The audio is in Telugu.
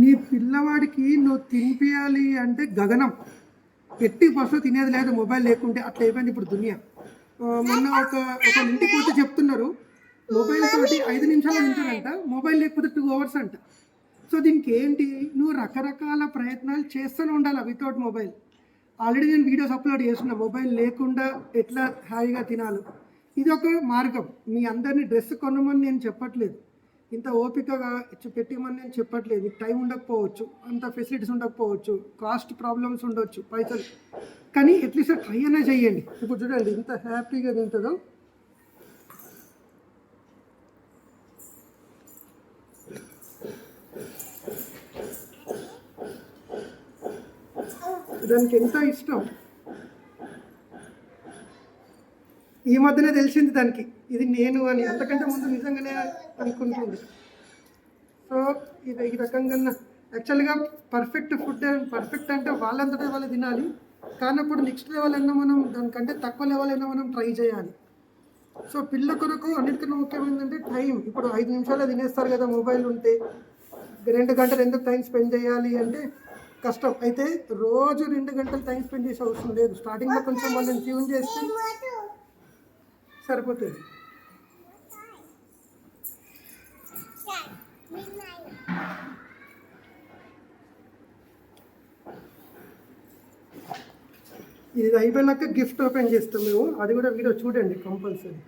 నీ పిల్లవాడికి నువ్వు తినిపించాలి అంటే గగనం. ఎట్టి బస్సు తినేది లేదు మొబైల్ లేకుంటే అట్లా అయిపోయింది ఇప్పుడు దునియా. మొన్న ఒక ఒక ఇంటికి పోతే చెప్తున్నారు మొబైల్ తోటి ఐదు నిమిషాలు తింటాడంట మొబైల్ లేకపోతే టూ అవర్స్ అంట. సో దీనికి ఏంటి నువ్వు రకరకాల ప్రయత్నాలు చేస్తూనే ఉండాలి వితౌట్ మొబైల్ ఆల్రెడీ నేను వీడియోస్ అప్లోడ్ చేస్తున్నా మొబైల్ లేకుండా ఎట్లా హాయిగా తినాలి? ఇది ఒక మార్గం. మీ అందరినీ డ్రెస్ కొనమని నేను చెప్పట్లేదు. ఇంత ఓపికగా ఇచ్చి పెట్టమని నేను చెప్పట్లేదు. టైం ఉండకపోవచ్చు అంత ఫెసిలిటీస్ ఉండకపోవచ్చు కాస్ట్ ప్రాబ్లమ్స్ ఉండొచ్చు పైసలు. కానీ అట్లీస్ట్ ట్రై అనే చేయండి ఇప్పుడు చూడండి ఇంత హ్యాపీగా తింటుందో. దానికి ఎంత ఇష్టం? ఈ మధ్యనే తెలిసింది దానికి. ఇది నేను అని. అంతకంటే ముందు నిజంగానే అనుకుంటుంది. సో ఇది ఈ రకంగా యాక్చువల్గా పర్ఫెక్ట్ ఫుడ్ పర్ఫెక్ట్ అంటే వాళ్ళంతటా వాళ్ళు తినాలి. కానీ అప్పుడు నెక్స్ట్ లెవెల్ అయినా మనం దానికంటే తక్కువ లెవెల్ అయినా మనం ట్రై చేయాలి. సో పిల్ల కొరకు అన్నిటికన్నా ముఖ్యమైనది టైం ఇప్పుడు ఐదు నిమిషాలు తినేస్తారు కదా మొబైల్ ఉంటే. రెండు గంటలు ఎందుకు టైం స్పెండ్ చేయాలి అంటే కష్టం. అయితే రోజు రెండు గంటలు టైం స్పెండ్ చేసే అవసరం లేదు. స్టార్టింగ్లో కొంచెం వాళ్ళని ట్యూన్ చేస్తే సరిపోతుంది. ఇది అయిపోయినాక గిఫ్ట్ ఓపెన్ చేస్తాం మేము. అది కూడా వీడియో చూడండి కంపల్సరీ.